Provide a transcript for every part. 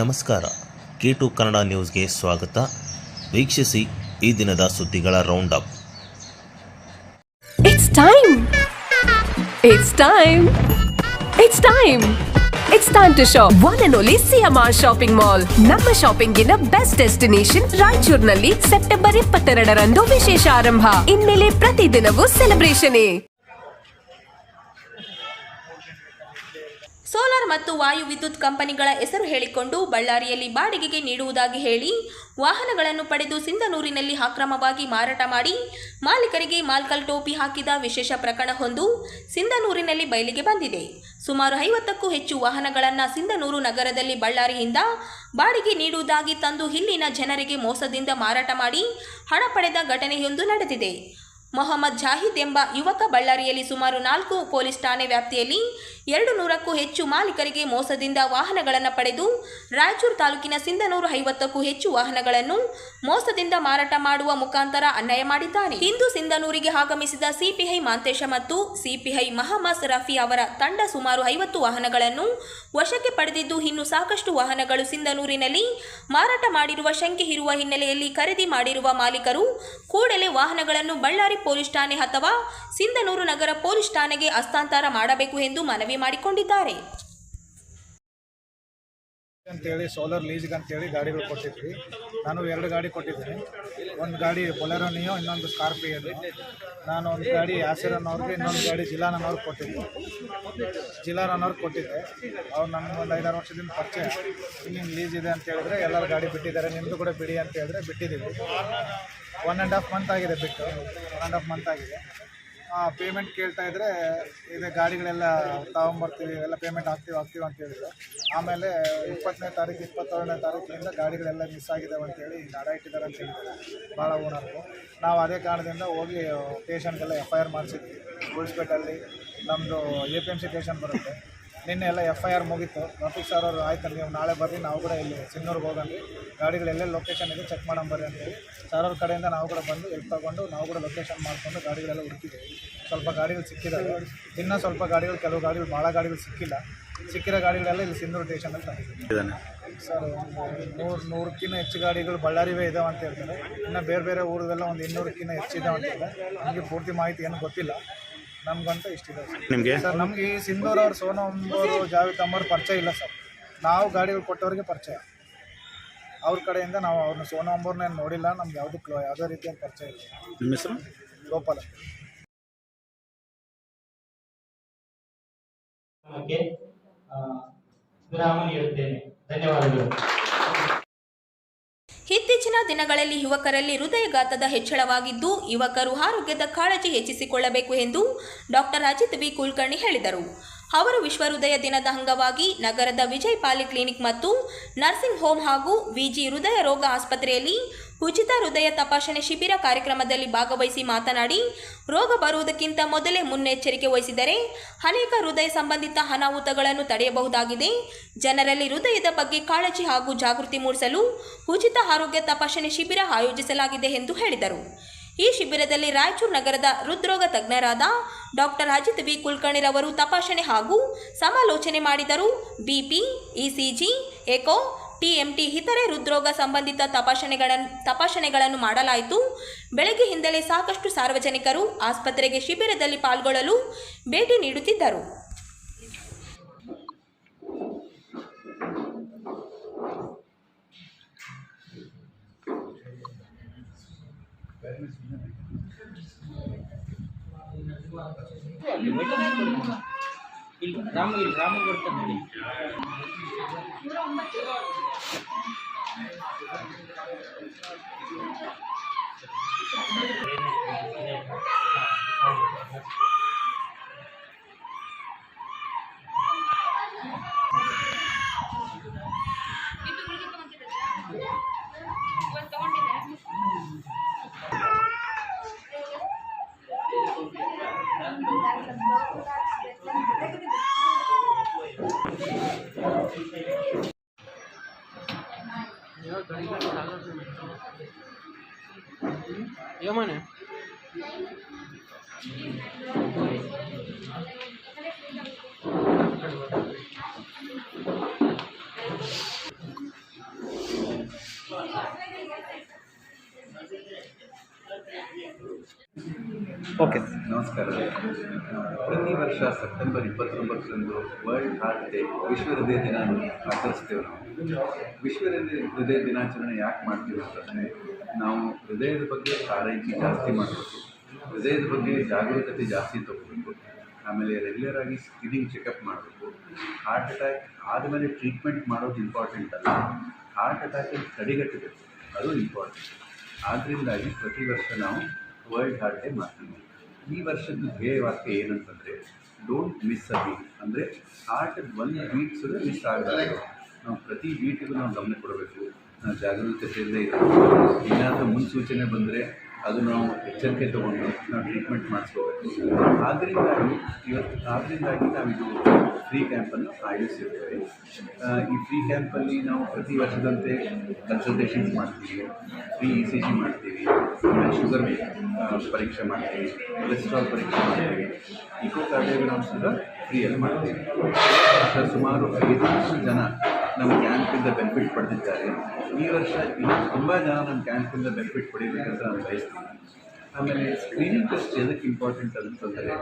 ನಮಸ್ಕಾರ K to Kannada ನ್ಯೂಸ್ಗೆ ಸ್ವಾಗತ ವೀಕ್ಷಿಸಿ ಈ ದಿನದ ಸುದ್ದಿಗಳ round up It's time. It's time. It's time. It's time to shop. One and only CMR shopping mall ನಮ್ಮ ಶಾಪಿಂಗಿನ ಬೆಸ್ಟ್ ಡೆಸ್ಟಿನೇಷನ್ ರಾಯಚೂರಿನಲ್ಲಿ ಸೆಪ್ಟೆಂಬರ್ ಇಪ್ಪತ್ತೆರಡರಂದು ವಿಶೇಷ ಆರಂಭ ಇನ್ಮೇಲೆ ಪ್ರತಿದಿನವೂ ಸೆಲೆಬ್ರೇಷನ್ ಸೋಲಾರ್ ಮತ್ತು ವಾಯು ವಿದ್ಯುತ್ ಕಂಪನಿಗಳ ಹೆಸರು ಹೇಳಿಕೊಂಡು ಬಳ್ಳಾರಿಯಲ್ಲಿ ಬಾಡಿಗೆಗೆ ನೀಡುವುದಾಗಿ ಹೇಳಿ ವಾಹನಗಳನ್ನು ಪಡೆದು ಸಿಂಧನೂರಿನಲ್ಲಿ ಅಕ್ರಮವಾಗಿ ಮಾರಾಟ ಮಾಡಿ ಮಾಲೀಕರಿಗೆ ಮಾಲ್ಕಲ್ ಟೋಪಿ ಹಾಕಿದ ವಿಶೇಷ ಪ್ರಕರಣವೊಂದು ಸಿಂಧನೂರಿನಲ್ಲಿ ಬಯಲಿಗೆ ಬಂದಿದೆ. ಸುಮಾರು ಐವತ್ತಕ್ಕೂ ಹೆಚ್ಚು ವಾಹನಗಳನ್ನು ಸಿಂಧನೂರು ನಗರದಲ್ಲಿ ಬಳ್ಳಾರಿಯಿಂದ ಬಾಡಿಗೆ ನೀಡುವುದಾಗಿ ತಂದು ಇಲ್ಲಿನ ಜನರಿಗೆ ಮೋಸದಿಂದ ಮಾರಾಟ ಮಾಡಿ ಹಣ ಪಡೆದ ಘಟನೆಯೊಂದು ನಡೆದಿದೆ. ಮೊಹಮ್ಮದ್ ಜಾಹಿದ್ ಎಂಬ ಯುವಕ ಬಳ್ಳಾರಿಯಲ್ಲಿ ಸುಮಾರು ನಾಲ್ಕು ಪೊಲೀಸ್ ಠಾಣೆ ವ್ಯಾಪ್ತಿಯಲ್ಲಿ ಎರಡು ನೂರಕ್ಕೂ ಹೆಚ್ಚು ಮಾಲೀಕರಿಗೆ ಮೋಸದಿಂದ ವಾಹನಗಳನ್ನು ಪಡೆದು ರಾಯಚೂರು ತಾಲೂಕಿನ ಸಿಂಧನೂರು ಐವತ್ತಕ್ಕೂ ಹೆಚ್ಚು ವಾಹನಗಳನ್ನು ಮೋಸದಿಂದ ಮಾರಾಟ ಮಾಡುವ ಮುಖಾಂತರ ಅನ್ಯಾಯ ಮಾಡಿದ್ದಾನೆ. ಇಂದು ಸಿಂಧನೂರಿಗೆ ಆಗಮಿಸಿದ ಸಿಪಿಐ ಮಾಂತೇಶ ಮತ್ತು ಸಿಪಿಐ ಮಹಮ್ಮದ್ ರಫಿ ಅವರ ತಂಡ ಸುಮಾರು ಐವತ್ತು ವಾಹನಗಳನ್ನು ವಶಕ್ಕೆ ಪಡೆದಿದ್ದು, ಇನ್ನು ಸಾಕಷ್ಟು ವಾಹನಗಳು ಸಿಂಧನೂರಿನಲ್ಲಿ ಮಾರಾಟ ಮಾಡಿರುವ ಶಂಕೆ ಇರುವ ಹಿನ್ನೆಲೆಯಲ್ಲಿ ಖರೀದಿ ಮಾಡಿರುವ ಮಾಲೀಕರು ಕೂಡಲೇ ವಾಹನಗಳನ್ನು ಬಳ್ಳಾರಿ ಪೊಲೀಸ್ ಠಾಣೆ ಅಥವಾ ಸಿಂಧನೂರು ನಗರ ಪೊಲೀಸ್ ಠಾಣೆಗೆ ಹಸ್ತಾಂತರ ಮಾಡಬೇಕು ಎಂದು ಮನವಿ ಮಾಡಿಕೊಂಡಿದ್ದಾರೆ. ಅಂತೇಳಿ ಸೋಲಾರ್ ಲೀಸ್ಗೆ ಅಂತೇಳಿ ಗಾಡಿಗಳು ಕೊಟ್ಟಿದ್ವಿ. ನಾನು ಎರಡು ಗಾಡಿ ಕೊಟ್ಟಿದ್ದೀನಿ. ಒಂದು ಗಾಡಿ ಬೊಲೆರೋ ನಿಯೋ ಇನ್ನೊಂದು ಸ್ಕಾರ್ಪಿಯೋನು ನಾನು ಒಂದು ಗಾಡಿ ಯಾಸಿರ್ ಅನ್ನೋರ್ಗೆ ಇನ್ನೊಂದು ಗಾಡಿ ಜಿಲ್ಲಾನವ್ರಿಗೆ ಕೊಟ್ಟಿದ್ದೆ. ಜಿಲ್ಲಾನವ್ರಿಗೆ ಕೊಟ್ಟಿದ್ದೆ. ಅವ್ರು ನನಗೆ ಒಂದು ಐದಾರು ವರ್ಷದಿಂದ ಪರಿಚಯ. ಹಿಂಗೆ ಲೀಸ್ ಇದೆ ಅಂತ ಹೇಳಿದ್ರೆ ಎಲ್ಲರೂ ಗಾಡಿ ಬಿಟ್ಟಿದ್ದಾರೆ. ನಿಮ್ಮದು ಕೂಡ ಬಿಡಿ ಅಂತ ಹೇಳಿದ್ರೆ ಬಿಟ್ಟಿದ್ದೀವಿ. ಒನ್ ಆ್ಯಂಡ್ ಹಾಫ್ ಮಂತ್ ಆಗಿದೆ ಬಿಟ್ಟು. ಒನ್ ಆ್ಯಂಡ್ ಹಾಫ್ ಮಂತ್ ಆಗಿದೆ. ಪೇಮೆಂಟ್ ಕೇಳ್ತಾ ಇದ್ರೆ ಇದೆ, ಗಾಡಿಗಳೆಲ್ಲ ತಗೊಂಬರ್ತೀವಿ ಎಲ್ಲ ಪೇಮೆಂಟ್ ಹಾಕ್ತೀವಿ ಹಾಕ್ತೀವಿ ಅಂತ ಹೇಳಿದ್ರು. ಆಮೇಲೆ ಇಪ್ಪತ್ತನೇ ತಾರೀಕು ಇಪ್ಪತ್ತೇಳನೇ ತಾರೀಕಿನಿಂದ ಗಾಡಿಗಳೆಲ್ಲ ಮಿಸ್ ಆಗಿದ್ದಾವೆ ಅಂತೇಳಿ ನಡ ಇಟ್ಟಿದ್ದಾರೆ ಅಂತ ಹೇಳಿದ್ದಾರೆ. ಭಾಳ ಓನರ್ಗು ನಾವು ಅದೇ ಕಾರಣದಿಂದ ಹೋಗಿ ಸ್ಟೇಷನ್ಗೆಲ್ಲ ಎಫ್ ಐ ಆರ್ ಮಾಡಿಸಿದ್ವಿ. ಗುಳ್ಸ್ಪೇಟಲ್ಲಿ ನಮ್ಮದು A P M C station ಬರುತ್ತೆ. ನಿನ್ನೆ ಎಲ್ಲ ಎಫ್ ಐ ಆರ್ ಮುಗೀತು. ರಫೀಕ್ ಸರ್ ಅವರು ಆಯ್ತು ನೀವು ನಾಳೆ ಬರ್ರಿ ನಾವು ಕೂಡ ಇಲ್ಲಿ ಸಿನ್ನೂರಿಗೆ ಹೋಗಲ್ಲಿ ಗಾಡಿಗಳು ಎಲ್ಲೆಲ್ಲಿ ಲೊಕೇಶನ್ ಇದೆ ಚೆಕ್ ಮಾಡೋಣ ಬರ್ರಿ ಅಂತೇಳಿ ಸರ್ ಅವ್ರ ಕಡೆಯಿಂದ ನಾವು ಕೂಡ ಬಂದು ಎಲ್ಲಿ ತಗೊಂಡು ನಾವು ಕೂಡ ಲೊಕೇಶನ್ ಮಾಡಿಕೊಂಡು ಗಾಡಿಗಳೆಲ್ಲ ಹುಡುಕಿದ್ದೀವಿ ಸ್ವಲ್ಪ ಗಾಡಿಗಳು ಸಿಕ್ಕಿದ್ದಾವೆ ಇನ್ನೂ ಸ್ವಲ್ಪ ಗಾಡಿಗಳು ಕೆಲವು ಗಾಡಿಗಳು ಭಾಳ ಗಾಡಿಗಳು ಸಿಕ್ಕಿಲ್ಲ. ಸಿಕ್ಕಿರೋ ಗಾಡಿಗಳೆಲ್ಲ ಇಲ್ಲಿ ಸಿಂಧೂರು ಸ್ಟೇಷನಲ್ಲಿ ತಂದಿದ್ದೀವಿ ಸರ್ ನೂರು ನೂರಕ್ಕಿಂತ ಹೆಚ್ಚು ಗಾಡಿಗಳು ಬಳ್ಳಾರಿವೇ ಇದಾವೆ ಅಂತ ಹೇಳ್ತಾರೆ. ಇನ್ನು ಬೇರೆ ಬೇರೆ ಊರಿಗೆಲ್ಲ ಒಂದು ಇನ್ನೂರಕ್ಕಿಂತ ಹೆಚ್ಚು ಇದಾವೆ ಅಂತ ಹೇಳ್ತಾರೆ. ನಮಗೆ ಪೂರ್ತಿ ಮಾಹಿತಿ ಏನು ಗೊತ್ತಿಲ್ಲ. ನಮ್ಗಂತ ಇಷ್ಟಿದೆ ಸರ್. ನಿಮಗೆ? ಸರ್ ನಮಗೆ ಈ ಸಿಂಧೂರ್ ಅವ್ರು ಸೋನು ಅಂಬೋರು ಜಾವೇದ್ ಅಮ್ಮವ್ರು ಪರಿಚಯ ಇಲ್ಲ ಸರ್. ನಾವು ಗಾಡಿಗಳು ಕೊಟ್ಟವ್ರಿಗೆ ಪರಿಚಯ. ಅವ್ರ ಕಡೆಯಿಂದ ನಾವು ಅವ್ರನ್ನ ಸೋನು ಅಂಬೋರ್ನ ನೋಡಿಲ್ಲ ನಮ್ಗೆ ಯಾವ್ದು ಕ್ಲೋ ಯಾವುದೇ ರೀತಿಯ ಪರಿಚಯ ಇಲ್ಲ. ನಿಮ್ಮ ಹೆಸರು? ಗೋಪಾಲ. ವಿರಾಮ ನೀಡುತ್ತೇನೆ ಧನ್ಯವಾದಗಳು. ಇತ್ತೀಚಿನ ದಿನಗಳಲ್ಲಿ ಯುವಕರಲ್ಲಿ ಹೃದಯಘಾತದ ಹೆಚ್ಚಳವಾಗಿದ್ದು ಯುವಕರು ಆರೋಗ್ಯದ ಕಾಳಜಿ ಹೆಚ್ಚಿಸಿಕೊಳ್ಳಬೇಕು ಎಂದು ಡಾಕ್ಟರ್ ಅಜಿತ್ ವಿ. ಕುಲಕರ್ಣಿ ಹೇಳಿದರು. ಅವರು ವಿಶ್ವ ಹೃದಯ ದಿನದ ಅಂಗವಾಗಿ ನಗರದ ವಿಜಯ್ ಪಾಲಿಕ್ಲಿನಿಕ್ ಮತ್ತು ನರ್ಸಿಂಗ್ ಹೋಮ್ ಹಾಗೂ ವಿಜಿ ಹೃದಯ ರೋಗ ಆಸ್ಪತ್ರೆಯಲ್ಲಿ ಉಚಿತ ಹೃದಯ ತಪಾಸಣೆ ಶಿಬಿರ ಕಾರ್ಯಕ್ರಮದಲ್ಲಿ ಭಾಗವಹಿಸಿ ಮಾತನಾಡಿ, ರೋಗ ಬರುವುದಕ್ಕಿಂತ ಮೊದಲೇ ಮುನ್ನೆಚ್ಚರಿಕೆ ವಹಿಸಿದರೆ ಅನೇಕ ಹೃದಯ ಸಂಬಂಧಿತ ಅನಾಹುತಗಳನ್ನು ತಡೆಯಬಹುದಾಗಿದೆ. ಜನರಲ್ಲಿ ಹೃದಯದ ಬಗ್ಗೆ ಕಾಳಜಿ ಹಾಗೂ ಜಾಗೃತಿ ಮೂಡಿಸಲು ಉಚಿತ ಆರೋಗ್ಯ ತಪಾಸಣೆ ಶಿಬಿರ ಆಯೋಜಿಸಲಾಗಿದೆ ಎಂದು ಹೇಳಿದರು. ಈ ಶಿಬಿರದಲ್ಲಿ ರಾಯಚೂರು ನಗರದ ಹೃದ್ರೋಗ ತಜ್ಞರಾದ ಡಾಕ್ಟರ್ ಅಜಿತ್ ವಿ. ಕುಲಕರ್ಣಿರವರು ತಪಾಸಣೆ ಹಾಗೂ ಸಮಾಲೋಚನೆ ಮಾಡಿದರು. ಬಿಪಿ ಇಸಿಜಿ ಎಕೋ ಟಿಎಂಟಿ ಇತರೆ ಹೃದ್ರೋಗ ಸಂಬಂಧಿತ ತಪಾಸಣೆಗಳನ್ನು ತಪಾಸಣೆಗಳನ್ನು ಮಾಡಲಾಯಿತು. ಬೆಳಗ್ಗೆಯಿಂದಲೇ ಸಾಕಷ್ಟು ಸಾರ್ವಜನಿಕರು ಆಸ್ಪತ್ರೆಗೆ ಶಿಬಿರದಲ್ಲಿ ಪಾಲ್ಗೊಳ್ಳಲು ಭೇಟಿ ನೀಡುತ್ತಿದ್ದರು. ಇಲ್ಲಿ ರಾಮ ಇಲ್ಲಿ Rama Yo, mané. Ok, no ವರ್ಷ ಸೆಪ್ಟೆಂಬರ್ ಇಪ್ಪತ್ತೊಂಬತ್ತರಂದು ವರ್ಲ್ಡ್ ಹಾರ್ಟ್ ಡೇ ವಿಶ್ವ ಹೃದಯ ದಿನ ಆಚರಿಸ್ತೇವೆ ನಾವು. ವಿಶ್ವ ಹೃದಯ ದಿನಾಚರಣೆ ಯಾಕೆ ಮಾಡ್ತೀವಿ ಅಂತಂದರೆ ನಾವು ಹೃದಯದ ಬಗ್ಗೆ ಆರೈಕೆ ಜಾಸ್ತಿ ಮಾಡಬೇಕು. ಹೃದಯದ ಬಗ್ಗೆ ಜಾಗರೂಕತೆ ಜಾಸ್ತಿ ತಗೋಬೇಕು. ಆಮೇಲೆ ರೆಗ್ಯುಲರ್ ಆಗಿ ಸ್ಕ್ರೀನಿಂಗ್ ಚೆಕಪ್ ಮಾಡಬೇಕು. ಹಾರ್ಟ್ ಅಟ್ಯಾಕ್ ಆದಮೇಲೆ ಟ್ರೀಟ್ಮೆಂಟ್ ಮಾಡೋದು ಇಂಪಾರ್ಟೆಂಟ್ ಅಲ್ಲ. ಹಾರ್ಟ್ ಅಟ್ಯಾಕನ್ನು ತಡೆಗಟ್ಟಬೇಕು. ಅದು ಇಂಪಾರ್ಟೆಂಟ್ ಆದ್ದರಿಂದಾಗಿ ಪ್ರತಿ ವರ್ಷ ನಾವು ವರ್ಲ್ಡ್ ಹಾರ್ಟ್ ಡೇ ಮಾಡ್ತೀವಿ. ಈ ವರ್ಷದ ಧ್ಯೇಯವಾಕ್ಯ ಏನಂತಂದರೆ ಡೋಂಟ್ ಮಿಸ್ ಅ ಬೀಟ್ ಅಂದರೆ ಹಾರ್ಟ್ ಒಂದು ಬೀಟ್ ಸುದ ಮಿಸ್ ಆಗಬಾರ್ದು ನಾವು ಪ್ರತಿ ಬೀಟಿಗೂ ನಾವು ಗಮನ ಕೊಡಬೇಕು. ನಾವು ಜಾಗರೂಕತೆಯಿಂದ ಇರಬೇಕು ಏನಾದರೂ ಮುನ್ಸೂಚನೆ ಬಂದರೆ ಅದು ನಾವು ಎಚ್ಚರಿಕೆ ತೊಗೊಂಡು ನಾವು ಟ್ರೀಟ್ಮೆಂಟ್ ಮಾಡಿಸ್ಕೋಬೇಕು. ಆದ್ದರಿಂದಾಗಿ ಇವತ್ತು ಆದ್ದರಿಂದಾಗಿ ನಾವಿದು ಫ್ರೀ ಕ್ಯಾಂಪನ್ನು ಆಯೋಜಿಸಿರ್ತೇವೆ ಈ ಫ್ರೀ ಕ್ಯಾಂಪಲ್ಲಿ ನಾವು ಪ್ರತಿ ವರ್ಷದಂತೆ ಕನ್ಸಲ್ಟೇಷನ್ಸ್ ಮಾಡ್ತೀವಿ. ಫ್ರೀ ಇ ಸಿ ಜಿ ಮಾಡ್ತೀವಿ. ಶುಗರ್ ಪರೀಕ್ಷೆ ಮಾಡ್ತೀವಿ ಕೊಲೆಸ್ಟ್ರಾಲ್ ಪರೀಕ್ಷೆ ಮಾಡ್ತೀವಿ. ಇಕೋಕಾರ್ಡಿಯೋಗ್ರಾಮ್ ಸಹ ಫ್ರೀಯಲ್ಲಿ ಮಾಡ್ತೀವಿ. ಸುಮಾರು ಐದು ಜನ ನಮ್ಮ ಕ್ಯಾಂಪಿಂದ ಬೆನಿಫಿಟ್ ಪಡೆದಿದ್ದಾರೆ. ಈ ವರ್ಷ ಇನ್ನೂ ತುಂಬ ಜನ ನಮ್ಮ ಕ್ಯಾಂಪಿಂದ ಬೆನಿಫಿಟ್ ಪಡಿಬೇಕಂತ ನಾನು ಬಯಸ್ತೀನಿ. ಆಮೇಲೆ ಸ್ಕ್ರೀನಿಂಗ್ ಟೆಸ್ಟ್ ಎದಕ್ಕೆ ಇಂಪಾರ್ಟೆಂಟ್ ಅಂತಂದರೆ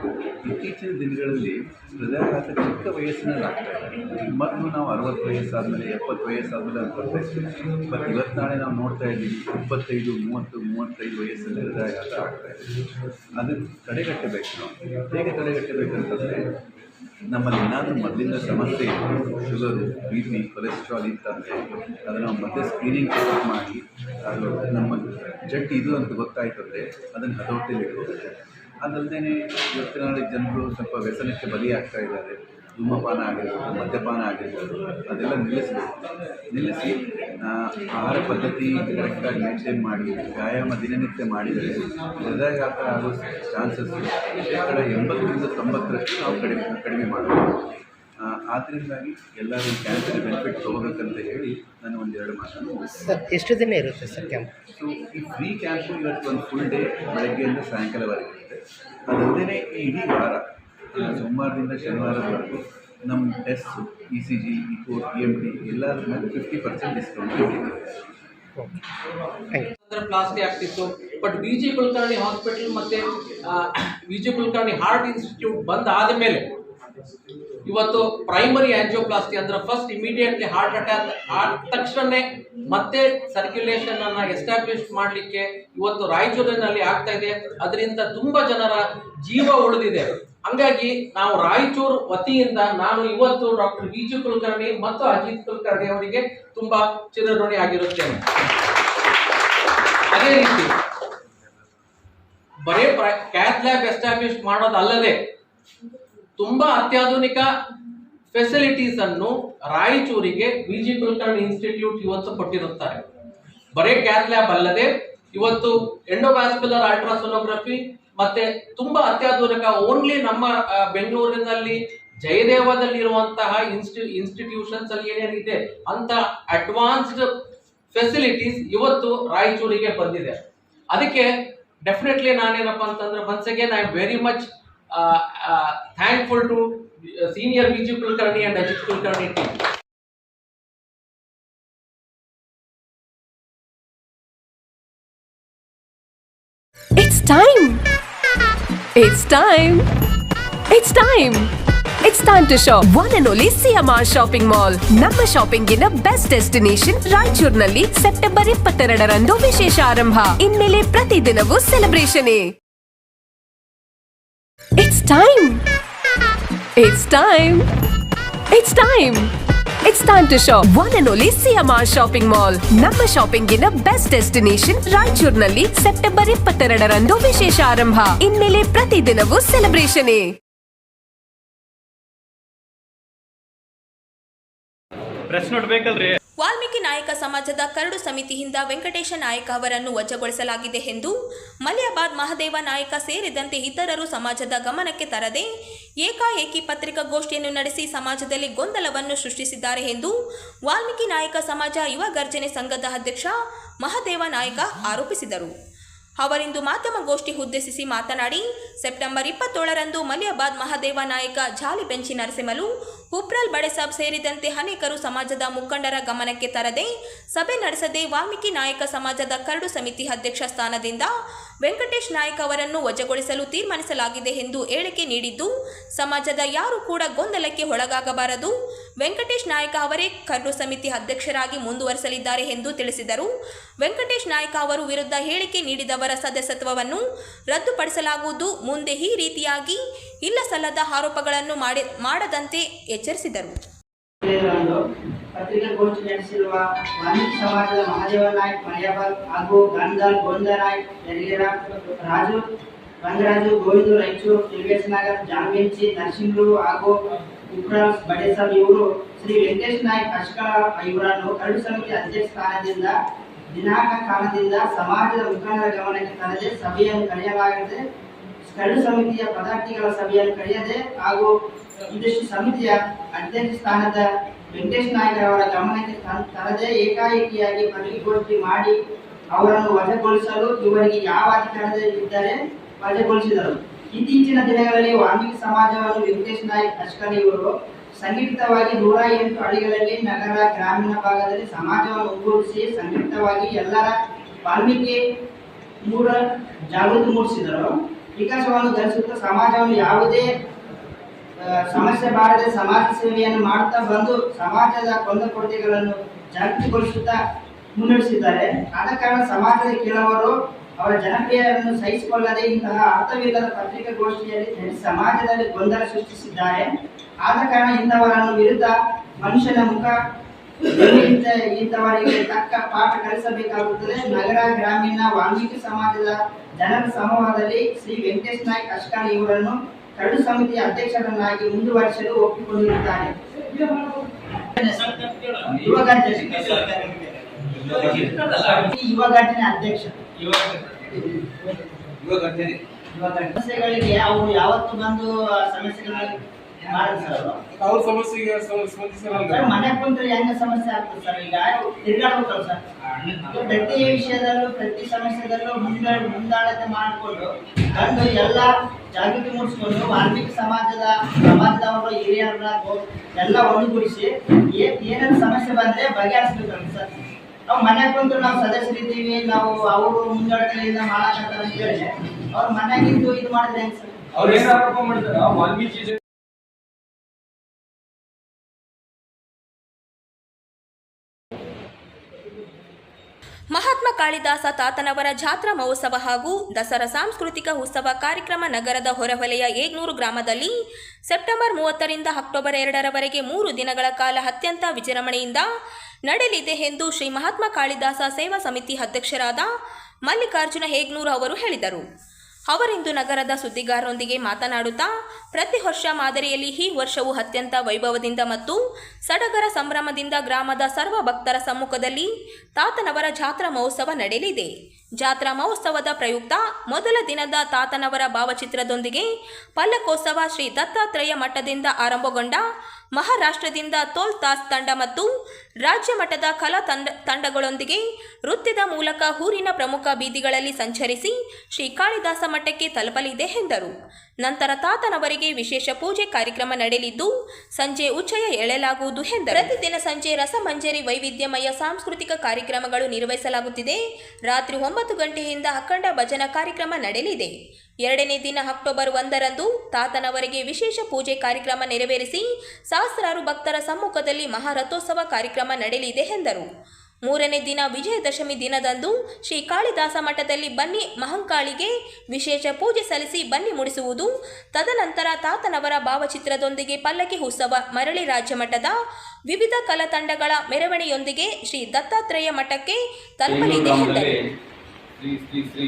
ಇತ್ತೀಚಿನ ದಿನಗಳಲ್ಲಿ ಹೃದಯಾಘಾತ ಚಿಕ್ಕ ವಯಸ್ಸಿನಲ್ಲಿ ಆಗ್ತಾ ಇದೆ. ಮೊದಲು ನಾವು ಅರವತ್ತು ವಯಸ್ಸಾದಮೇಲೆ, ಎಪ್ಪತ್ತು ವಯಸ್ಸಾದಮೇಲೆ ಅಂತ ಬಟ್ ಇವತ್ತು ನಾಳೆ ನಾವು ನೋಡ್ತಾ ಇದ್ದೀವಿ, ಇಪ್ಪತ್ತೈದು, ಮೂವತ್ತು, ಮೂವತ್ತೈದು ವಯಸ್ಸಲ್ಲಿ ಹೃದಯಾಘಾತ ಆಗ್ತಾ ಇದೆ. ಅದನ್ನು ತಡೆಗಟ್ಟಬೇಕು ನಾವು. ಹೇಗೆ ತಡೆಗಟ್ಟಬೇಕಂತಂದರೆ ನಮ್ಮಲ್ಲಿ ಏನಾದರೂ ಮೊದಲಿಂದ ಸಮಸ್ಯೆ ಇತ್ತು ಶುಗರು, ಬಿ ಪಿ, ಕೊಲೆಸ್ಟ್ರಾಲ್ ಇತ್ತಂದರೆ, ಅದನ್ನು ಮತ್ತೆ ಸ್ಕ್ರೀನಿಂಗ್ ಟೆಸ್ಟ್ ಮಾಡಿ, ಅದು ನಮ್ಮ ಜಟ್ ಇದು ಅಂತ ಗೊತ್ತಾಯ್ತದೆ ಅದನ್ನು ಹತೋಟಿಯಲ್ಲಿ ಇಟ್ಕೋಬೇಕು ಅದಲ್ಲದೆ ಇವತ್ತಿನ ಜನರು ಸ್ವಲ್ಪ ವ್ಯಸನಕ್ಕೆ ಬಲಿಯಾಗ್ತಾ ಇದ್ದಾರೆ. ಧೂಮಪಾನ ಆಗಿರ್ಬೋದು, ಮದ್ಯಪಾನ ಆಗಿರ್ಬೋದು, ಅದೆಲ್ಲ ನಿಲ್ಲಿಸಬೇಕು. ನಿಲ್ಲಿಸಿ ಆಹಾರ ಪದ್ಧತಿ ಕರೆಕ್ಟಾಗಿ ಮೇಂಟೈನ್ ಮಾಡಿ, ವ್ಯಾಯಾಮ ದಿನನಿತ್ಯ ಮಾಡಿದರೆ ಹೃದಯಾಘಾತ ಆಗೋ ಚಾನ್ಸಸ್ ಶೇಕಡ ಎಂಬತ್ತರಿಂದ ತೊಂಬತ್ತರಷ್ಟು ನಾವು ಕಡಿಮೆ ಕಡಿಮೆ ಮಾಡಬಹುದು. ಆದ್ದರಿಂದಾಗಿ ಎಲ್ಲರೂ ಕ್ಯಾನ್ಸರ್ ಬೆನಿಫಿಟ್ ತೊಗೋಬೇಕಂತ ಹೇಳಿ ನಾನು ಒಂದೆರಡು ಮಾತನ್ನು. ಸರ್ ಎಷ್ಟು ದಿನ ಇರುತ್ತೆ ಸರ್ ಕ್ಯಾಂಪ್ ಸೊ ಈ ಫ್ರೀ ಕ್ಯಾಂಪು ಇವತ್ತು ಒಂದು ಫುಲ್ ಡೇ ಬೆಳಗ್ಗೆಯಿಂದ ಸಾಯಂಕಾಲವರೆಗೆ ಇರುತ್ತೆ. ಅದಲ್ಲದೆ ಈ ಇಡೀ ವಾರ ಸೋಮವಾರದಿಂದ ಶನಿವಾರದವರೆಗೂ ನಮ್ಮ test E C G echo E M T ಎಲ್ಲರ ಮೇಲೆ ಫಿಫ್ಟಿ ಪರ್ಸೆಂಟ್ ಡಿಸ್ಕೌಂಟ್ ಇದೆ ಥ್ಯಾಂಕ್ ಯು ಅಂದ್ರೆ ಪ್ಲಾಸ್ಟಿ ಆಗ್ತಿತ್ತು. But V G Kulkarni hospital ಮತ್ತೆ V G Kulkarni heart institute ಬಂದಾದ ಆದ ಮೇಲೆ ಇವತ್ತು ಪ್ರೈಮರಿ ಆಂಜಿಯೋಪ್ಲಾಸ್ಟಿ ಅಂದ್ರೆ ಫಸ್ಟ್ ಇಮಿಡಿಯೇಟ್ಲಿ ಹಾರ್ಟ್ ಅಟ್ಯಾಕ್ ಆದ ತಕ್ಷಣ ಮತ್ತೆ ಸರ್ಕ್ಯುಲೇಷನ್ ಅನ್ನ ಎಸ್ಟಾಬ್ಲಿಷ್ ಮಾಡಲಿಕ್ಕೆ ಇವತ್ತು ರಾಯಚೂರಿನಲ್ಲಿ ಆಗ್ತಾ ಇದೆ. ಅದರಿಂದ ತುಂಬಾ ಜನರ ಜೀವ ಉಳಿದಿದೆ. ಹಂಗಾಗಿ ನಾವು ರಾಯಚೂರು ವತಿಯಿಂದ ನಾನು ಇವತ್ತು ಡಾಕ್ಟರ್ ಬಿ ಜಿ ಕುಲಕರ್ಣಿ ಮತ್ತು ಅಜಿತ್ ಕುಲಕರ್ಣಿ ಅವರಿಗೆ ತುಂಬಾ ಚಿರಋಣಿ ಆಗಿರುತ್ತೇನೆ. ಅದೇ ರೀತಿ ಬರೇ ಕ್ಯಾತ್ ಲ್ಯಾಬ್ ಎಸ್ಟಾಬ್ಲಿಷ್ ಮಾಡೋದಲ್ಲದೆ ತುಂಬಾ ಅತ್ಯಾಧುನಿಕ ಫೆಸಿಲಿಟೀಸ್ ಅನ್ನು ರಾಯಚೂರಿಗೆ ವಿಜಿ ಕುಲಕರ್ಣಿ ಇನ್ಸ್ಟಿಟ್ಯೂಟ್ ಇವತ್ತು ಕೊಟ್ಟಿರುತ್ತಾರೆ. ಬರೇ ಕ್ಯಾತ್ ಲ್ಯಾಬ್ ಅಲ್ಲದೆ ಇವತ್ತು ಎಂಡೋವ್ಯಾಸ್ಕ್ಯುಲರ್ ಅಲ್ಟ್ರಾಸೋನೋಗ್ರಫಿ ಮತ್ತೆ ತುಂಬಾ ಅತ್ಯಾಧುನಿಕ ಓನ್ಲಿ ನಮ್ಮ ಬೆಂಗಳೂರಿನಲ್ಲಿ ಜಯದೇವದಲ್ಲಿರುವಂತಹ ಇನ್ಸ್ಟಿ ಇನ್ಸ್ಟಿಟ್ಯೂಷನ್ಸ್ ಅಲ್ಲಿ ಏನೇನಿದೆ ಅಂತ ಅಡ್ವಾನ್ಸ್ಡ್ ಫೆಸಿಲಿಟೀಸ್ ಇವತ್ತು ರಾಯಚೂರಿಗೆ ಬಂದಿದೆ. ಅದಕ್ಕೆ ಡೆಫಿನೆಟ್ಲಿ ನಾನೇನಪ್ಪ ಅಂತಂದ್ರೆ once again I very much thankful to senior VG Kulkarni and Ajit Kulkarni team It's time. It's time. It's time. It's time to shop. One and only CMR Shopping Mall. ನಮ್ಮ ಶಾಪಿಂಗಿನ best destination ರಾಯಚೂರಿನಲ್ಲಿ September ಇಪ್ಪತ್ತೆರಡರಂದು ವಿಶೇಷ ಆರಂಭ ಇನ್ಮೇಲೆ ಪ್ರತಿದಿನವೂ celebration it's time! It's time! It's time it's time to shop one and only CMR shopping mall ನಮ್ಮ ಶಾಪಿಂಗಿನ ಬೆಸ್ಟ್ ಡೆಸ್ಟಿನೇಷನ್ ರಾಯಚೂರಿನಲ್ಲಿ ಸೆಪ್ಟೆಂಬರ್ ಇಪ್ಪತ್ತೆರಡರಂದು ವಿಶೇಷ ಆರಂಭ. ಇನ್ಮೇಲೆ ಪ್ರತಿದಿನವೂ ಸೆಲೆಬ್ರೇಷನ್ ಪ್ರೆಸ್ ನೋಟ್ ಬೇಕಲ್ರಿ ವಾಲ್ಮೀಕಿ ನಾಯಕ ಸಮಾಜದ ಕರಡು ಸಮಿತಿಯಿಂದ ವೆಂಕಟೇಶ ನಾಯಕ ಅವರನ್ನು ವಜಾಗೊಳಿಸಲಾಗಿದೆ ಎಂದು ಮಲಿಯಾಬಾದ್ ಮಹದೇವ ನಾಯಕ ಸೇರಿದಂತೆ ಇತರರು ಸಮಾಜದ ಗಮನಕ್ಕೆ ತರದೆ ಏಕಾಏಕಿ ಪತ್ರಿಕಾಗೋಷ್ಠಿಯನ್ನು ನಡೆಸಿ ಸಮಾಜದಲ್ಲಿ ಗೊಂದಲವನ್ನು ಸೃಷ್ಟಿಸಿದ್ದಾರೆ ಎಂದು ವಾಲ್ಮೀಕಿ ನಾಯಕ ಸಮಾಜ ಯುವ ಗರ್ಜನೆ ಸಂಘದ ಅಧ್ಯಕ್ಷ ಮಹದೇವ ನಾಯಕ ಆರೋಪಿಸಿದರು. ಅವರಿಂದು ಮಾಧ್ಯಮಗೋಷ್ಠಿ ಉದ್ದೇಶಿಸಿ ಮಾತನಾಡಿ, ಸೆಪ್ಟೆಂಬರ್ ಇಪ್ಪತ್ತೇಳರಂದು ಮಲಿಯಾಬಾದ್ ಮಹಾದೇವ ನಾಯಕ ಜಾಲಿ ಬೆಂಚಿ ನರಸಿಂಹಲು ಹುಬ್ರಲ್ ಬಡೆಸಾಬ್ ಸೇರಿದಂತೆ ಅನೇಕರು ಸಮಾಜದ ಮುಖಂಡರ ಗಮನಕ್ಕೆ ತರದೆ, ಸಭೆ ನಡೆಸದೆ ವಾಲ್ಮೀಕಿ ನಾಯಕ ಸಮಾಜದ ಕರಡು ಸಮಿತಿ ಅಧ್ಯಕ್ಷ ಸ್ಥಾನದಿಂದ ವೆಂಕಟೇಶ್ ನಾಯ್ಕ ಅವರನ್ನು ವಜಾಗೊಳಿಸಲು ತೀರ್ಮಾನಿಸಲಾಗಿದೆ ಎಂದು ಹೇಳಿಕೆ ನೀಡಿದ್ದು, ಸಮಾಜದ ಯಾರು ಕೂಡ ಗೊಂದಲಕ್ಕೆ ಒಳಗಾಗಬಾರದು. ವೆಂಕಟೇಶ್ ನಾಯ್ಕ ಅವರೇ ಕರ್ನು ಸಮಿತಿ ಅಧ್ಯಕ್ಷರಾಗಿ ಮುಂದುವರಿಸಲಿದ್ದಾರೆ ಎಂದು ತಿಳಿಸಿದರು. ವೆಂಕಟೇಶ್ ನಾಯ್ಕ ಅವರು ವಿರುದ್ಧ ಹೇಳಿಕೆ ನೀಡಿದವರ ಸದಸ್ಯತ್ವವನ್ನು ರದ್ದುಪಡಿಸಲಾಗುವುದು, ಮುಂದೆ ಈ ರೀತಿಯಾಗಿ ಇಲ್ಲ ಸಲ್ಲದ ಆರೋಪಗಳನ್ನು ಮಾಡಿ, ಮಾಡದಂತೆ ಎಚ್ಚರಿಸಿದರು. ಪತ್ರಿಕಾಗೋಷ್ಠಿ ನಡೆಸಿರುವ ವಾಲ್ಮೀಕಿ ಸಮಾಜದ ಮಹಾದೇವ ನಾಯ್ಕ್ ಮರ್ಯಾಬಲ್ ಹಾಗೂ ಗಂಧಲ್ ಗೋವಿಂದ ನಾಯ್ಕ್ ರಾಜು ಗಂಗರಾಜು ಗೋವಿಂದು, ರಾಯಚೂರು ಟಿವಿಎಸ್ ನಗರ್ ಜಾಮಗೆಂಚಿ ನರಸಿಂಹರು ಹಾಗೂ ಉಪ್ರಾಲ್ ಬಡೇಸಾಬ್ ಇವರು ಶ್ರೀ ವೆಂಕಟೇಶ್ ನಾಯ್ಕ್ ಅಶ್ಕಳ ಇವರನ್ನು ಕರಡು ಸಮಿತಿ ಅಧ್ಯಕ್ಷ ಸ್ಥಾನದಿಂದ, ದಿನಾಂಕ ಕಾರಣದಿಂದ ಸಮಾಜದ ಮುಖಂಡರ ಗಮನಕ್ಕೆ ತರದೆ ಸಭೆಯನ್ನು ಕರೆಯಲಾಗದೆ, ಕರಡು ಸಮಿತಿಯ ಪದಾರ್ಥಿಗಳ ಸಭೆಯನ್ನು ಕರೆಯದೆ ಹಾಗೂ ಇದಿಷ್ಟು ಸಮಿತಿಯ ಅಧ್ಯಕ್ಷ ಸ್ಥಾನದ ವೆಂಕಟೇಶ್ ನಾಯ್ಕರವರ ಗಮನಕ್ಕೆ ತರದೇ ಏಕಾಏಕಿಯಾಗಿ ಪತ್ರಿಕಾಗೋಷ್ಠಿ ಮಾಡಿ ಅವರನ್ನು ವಜಾಗೊಳಿಸಲು ಇವರಿಗೆ ಯಾವ ಅಧಿಕಾರದಲ್ಲಿದ್ದರೆ ವಜಾಗೊಳಿಸಿದರು. ಇತ್ತೀಚಿನ ದಿನಗಳಲ್ಲಿ ವಾಲ್ಮೀಕಿ ಸಮಾಜವನ್ನು ವೆಂಕಟೇಶ್ ನಾಯ್ಕ್ ಅಶ್ಕರಿ ಇವರು ಸಂಘಟಿತವಾಗಿ ನೂರ ಎಂಟು ಹಳ್ಳಿಗಳಲ್ಲಿ ನಗರ, ಗ್ರಾಮೀಣ ಭಾಗದಲ್ಲಿ ಸಮಾಜವನ್ನು ಒಗ್ಗೂಡಿಸಿ ಸಂಘಟಿತವಾಗಿ ಎಲ್ಲರ ವಾಲ್ಮೀಕಿ ಮೂಡ ಜಾಗೃತಿ ಮೂಡಿಸಿದರು. ವಿಕಾಸವನ್ನು ಧರಿಸುತ್ತಾ ಸಮಾಜವನ್ನು ಯಾವುದೇ ಸಮಸ್ಯೆ ಬಾರದೆ ಸಮಾಜ ಸೇವೆಯನ್ನು ಮಾಡುತ್ತಾ ಬಂದು ಸಮಾಜದ ಕೊಂದಕೊರತೆಗಳನ್ನು ಜಾಗೃತಿಗೊಳಿಸುತ್ತಾ ಮುನ್ನಡೆಸಿದ್ದಾರೆ. ಆದ ಕಾರಣ ಸಮಾಜದ ಕೆಲವರು ಅವರ ಜನಪ್ರಿಯರನ್ನು ಸಹಿಸಿಕೊಳ್ಳದೆ ಇಂತಹ ಅರ್ಥವಿಲ್ಲದ ಪತ್ರಿಕಾಗೋಷ್ಠಿಯಲ್ಲಿ ಸಮಾಜದಲ್ಲಿ ಗೊಂದಲ ಸೃಷ್ಟಿಸಿದ್ದಾರೆ. ಆದ ಕಾರಣ ಇಂಥವರನ್ನು ವಿರುದ್ಧ ಮನುಷ್ಯನ ಮುಖ ಇಂಥ ಇಂಥವರಿಗೆ ತಕ್ಕ ಪಾಠ ಕಲಿಸಬೇಕಾಗುತ್ತದೆ. ನಗರ, ಗ್ರಾಮೀಣ, ವಾಲ್ಮೀಕಿ ಸಮಾಜದ ಜನರ ಸಮೂಹದಲ್ಲಿ ಶ್ರೀ ವೆಂಕಟೇಶ್ ನಾಯ್ಕ್ ಅಶ್ಕಾನಿ ಇವರನ್ನು ಕರಡು ಸಮಿತಿಯ ಅಧ್ಯಕ್ಷರನ್ನಾಗಿ ಮುಂದುವರಿಸಲು ಒಪ್ಪಿಕೊಂಡಿರುತ್ತಾರೆ. ಯುವ ಘಟನೆ ಅಧ್ಯಕ್ಷ. ಸಮಸ್ಯೆಗಳಿಗೆ ಅವರು ಯಾವತ್ತು ಬಂದು ಸಮಸ್ಯೆಗಳಲ್ಲಿ ಅವರು? ಸಮಸ್ಯೆಗೆ ಸ್ಪಂದಿಸಲ್ಲ ಸರ್ ಮನೆ ಕುಂತ್ರೆ ಹೆಂಗ ಸಮಸ್ಯೆ ಆಗ್ತದೆ ಸರ್ ಈಗ? ತಿರ್ಗಾಡ್ಬೇಕಲ್ಲ ಸರ್? ಪ್ರತಿ ವಿಷಯದಲ್ಲೂ ಪ್ರತಿ ಸಮಸ್ಯೆದಲ್ಲೂ ಮುಂದ ಮುಂದಾಳತೆ ಮಾಡಿಕೊಂಡು ಬಂದು ಎಲ್ಲ ಜಾಗೃತಿ ಮೂಡಿಸ್ಕೊಂಡು ವಾಲ್ಮೀಕಿ ಸಮಾಜದ ಸಮಾಜದವರು ಹಿರಿಯರನ್ನ ಎಲ್ಲ ಒಂದುಗೂಡಿಸಿ ಏನೇನು ಸಮಸ್ಯೆ ಬಂದ್ರೆ ಬಗೆಹರಿಸ್ಬೇಕು ಸರ್. ನಾವು ಮನೆ ಕುಂತು ನಾವು ಸದಸ್ಯರಿದ್ದೀವಿ, ನಾವು ಅವರು ಮುಂದಾಳತೆಯಿಂದ ಮಾಡಕತ್ತಾರ ಅಂತ ಹೇಳಿ ಅವ್ರ ಮನೆಗಿದ್ದು ಇದು ಮಾಡಿದ್ರೆ ಹೆಂಗ್ ಸರ್? ಅವ್ರು ಏನ್ ಆರೋಪ ಮಾಡಿದಾರ ವಾಲ್ಮೀಕಿ ಜನ- ಮಹಾತ್ಮ ಕಾಳಿದಾಸ ತಾತನವರ ಜಾತ್ರಾ ಮಹೋತ್ಸವ ಹಾಗೂ ದಸರಾ ಸಾಂಸ್ಕೃತಿಕ ಉತ್ಸವ ಕಾರ್ಯಕ್ರಮ ನಗರದ ಹೊರವಲಯ ಏಗ್ನೂರು ಗ್ರಾಮದಲ್ಲಿ ಸೆಪ್ಟೆಂಬರ್ ಮೂವತ್ತರಿಂದ ಅಕ್ಟೋಬರ್ ಎರಡರವರೆಗೆ ಮೂರು ದಿನಗಳ ಕಾಲ ಅತ್ಯಂತ ವಿಜೃಂಭಣೆಯಿಂದ ನಡೆಯಲಿದೆ ಎಂದು ಶ್ರೀ ಮಹಾತ್ಮ ಕಾಳಿದಾಸ ಸೇವಾ ಸಮಿತಿ ಅಧ್ಯಕ್ಷರಾದ ಮಲ್ಲಿಕಾರ್ಜುನ ಹೇಗ್ನೂರು ಅವರು ಹೇಳಿದರು. ಅವರಿಂದು ನಗರದ ಸುದ್ದಿಗಾರರೊಂದಿಗೆ ಮಾತನಾಡುತ್ತಾ, ಪ್ರತಿ ವರ್ಷ ಮಾದರಿಯಲ್ಲಿ ಈ ವರ್ಷವೂ ಅತ್ಯಂತ ವೈಭವದಿಂದ ಮತ್ತು ಸಡಗರ ಸಂಭ್ರಮದಿಂದ ಗ್ರಾಮದ ಸರ್ವ ಭಕ್ತರ ಸಮ್ಮುಖದಲ್ಲಿ ತಾತನವರ ಜಾತ್ರಾ ಮಹೋತ್ಸವ ನಡೆಯಲಿದೆ. ಜಾತ್ರಾ ಮಹೋತ್ಸವದ ಪ್ರಯುಕ್ತ ಮೊದಲ ದಿನದ ತಾತನವರ ಭಾವಚಿತ್ರದೊಂದಿಗೆ ಪಲ್ಲಕೋತ್ಸವ ಶ್ರೀ ದತ್ತಾತ್ರೇಯ ಮಠದಿಂದ ಆರಂಭಗೊಂಡ ಮಹಾರಾಷ್ಟ್ರದಿಂದ ತೋಲ್ ತಾಸ್ ತಂಡ ಮತ್ತು ರಾಜ್ಯ ಮಟ್ಟದ ಕಲಾ ತಂಡ, ತಂಡಗಳೊಂದಿಗೆ ನೃತ್ಯದ ಮೂಲಕ ಊರಿನ ಪ್ರಮುಖ ಬೀದಿಗಳಲ್ಲಿ ಸಂಚರಿಸಿ ಶ್ರೀ ಕಾಳಿದಾಸ ಮಠಕ್ಕೆ ತಲುಪಲಿದೆ ಎಂದರು. ನಂತರ ತಾತನವರಿಗೆ ವಿಶೇಷ ಪೂಜೆ ಕಾರ್ಯಕ್ರಮ ನಡೆಯಲಿದ್ದು ಸಂಜೆ ಉಚ್ಚಯ ಎಳೆಯಲಾಗುವುದು ಎಂದರು. ಪ್ರತಿದಿನ ಸಂಜೆ ರಸಮಂಜರಿ ವೈವಿಧ್ಯಮಯ ಸಾಂಸ್ಕೃತಿಕ ಕಾರ್ಯಕ್ರಮಗಳು ನಿರ್ವಹಿಸಲಾಗುತ್ತಿದೆ. ರಾತ್ರಿ ಒಂಬತ್ತು ಗಂಟೆಯಿಂದ ಅಖಂಡ ಭಜನಾ ಕಾರ್ಯಕ್ರಮ ನಡೆಯಲಿದೆ. ಎರಡನೇ ದಿನ ಅಕ್ಟೋಬರ್ ಒಂದರಂದು ತಾತನವರಿಗೆ ವಿಶೇಷ ಪೂಜೆ ಕಾರ್ಯಕ್ರಮ ನೆರವೇರಿಸಿ, ಸಹಸ್ರಾರು ಭಕ್ತರ ಸಮ್ಮುಖದಲ್ಲಿ ಮಹಾರಥೋತ್ಸವ ಕಾರ್ಯಕ್ರಮ ನಡೆಯಲಿದೆ ಎಂದರು. ಮೂರನೇ ದಿನ ವಿಜಯದಶಮಿ ದಿನದಂದು ಶ್ರೀ ಕಾಳಿದಾಸ ಮಠದಲ್ಲಿ ಬನ್ನಿ ಮಹಂಕಾಳಿಗೆ ವಿಶೇಷ ಪೂಜೆ ಸಲ್ಲಿಸಿ ಬನ್ನಿ ಮುಡಿಸುವುದು. ತದನಂತರ ತಾತನವರ ಭಾವಚಿತ್ರದೊಂದಿಗೆ ಪಲ್ಲಕ್ಕಿ ಉತ್ಸವ ಮರಳಿ ರಾಜ್ಯ ಮಠದ ವಿವಿಧ ಕಲಾ ತಂಡಗಳ ಮೆರವಣಿಗೆಯೊಂದಿಗೆ ಶ್ರೀ ದತ್ತಾತ್ರೇಯ ಮಠಕ್ಕೆ ತಲುಪಲಿದೆ ಎಂದರು ಶ್ರೀ ಶ್ರೀ ಶ್ರೀ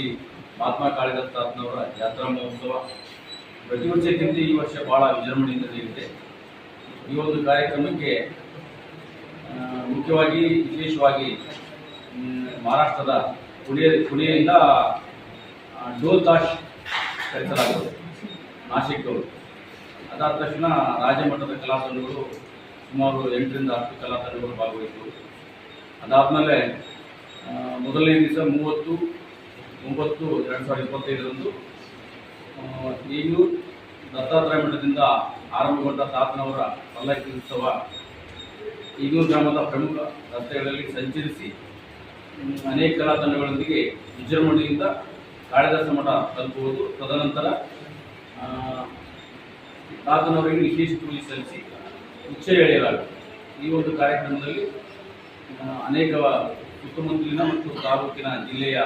ಮಹಾತ್ಮ ಕಾಳಿದಾಸ ತಾತನವರ ಜಾತ್ರಾ ಮಹೋತ್ಸವ. ಪ್ರತಿ ವರ್ಷಕ್ಕಿಂತ ಈ ವರ್ಷ ಬಹಳ ವಿಜೃಂಭಣೆಯಿಂದ ನಡೆಯುತ್ತೆ. ಈ ಒಂದು ಕಾರ್ಯಕ್ರಮಕ್ಕೆ ಮುಖ್ಯವಾಗಿ, ವಿಶೇಷವಾಗಿ ಮಹಾರಾಷ್ಟ್ರದ ಪುಣೆ, ಪುಣೆಯಿಂದ ಡೋಲ್ ತಾಶ್ ಕರೆಸಲಾಗುತ್ತದೆ ಡೋಲ್ ಅದಾದ ತಕ್ಷಣ ರಾಜ್ಯ ಮಟ್ಟದ ಕಲಾ ತಂಡಗಳು ಸುಮಾರು ಎಂಟರಿಂದ ಹತ್ತು ಕಲಾ ತಂಡಗಳು ಭಾಗವಹಿಸಿದವು. ಅದಾದಮೇಲೆ ಮೊದಲನೇ ದಿವಸ ಮೂವತ್ತು, ಒಂಬತ್ತು, ಎರಡು ಸಾವಿರದ ಇಪ್ಪತ್ತೈದರಂದು ಈಗಲೂ ದತ್ತಾತ್ರೇಯ ಮಠದಿಂದ ಆರಂಭಗೊಂಡ ತಾತನವರ ಪಲ್ಲಕ್ಕಿ ಉತ್ಸವ ಈಗಲೂ ಗ್ರಾಮದ ಪ್ರಮುಖ ರಸ್ತೆಗಳಲ್ಲಿ ಸಂಚರಿಸಿ ಅನೇಕ ಕಲಾ ತಂಡಗಳೊಂದಿಗೆ ವಿಜೃಂಭಣೆಯಿಂದ ಕಾಳಿದಾಸ ಮಠ ತಲುಪುವುದು. ತದನಂತರ ತಾತನವರಿಗೆ ವಿಶೇಷ ಪೂಜೆ ಸಲ್ಲಿಸಿ ಉಚ್ಚ ಎಳೆಯಲಾಗುತ್ತದೆ ಈ ಒಂದು ಕಾರ್ಯಕ್ರಮದಲ್ಲಿ ಅನೇಕ ಸುತ್ತಮುತ್ತಲಿನ ಮತ್ತು ತಾಲೂಕಿನ ಜಿಲ್ಲೆಯ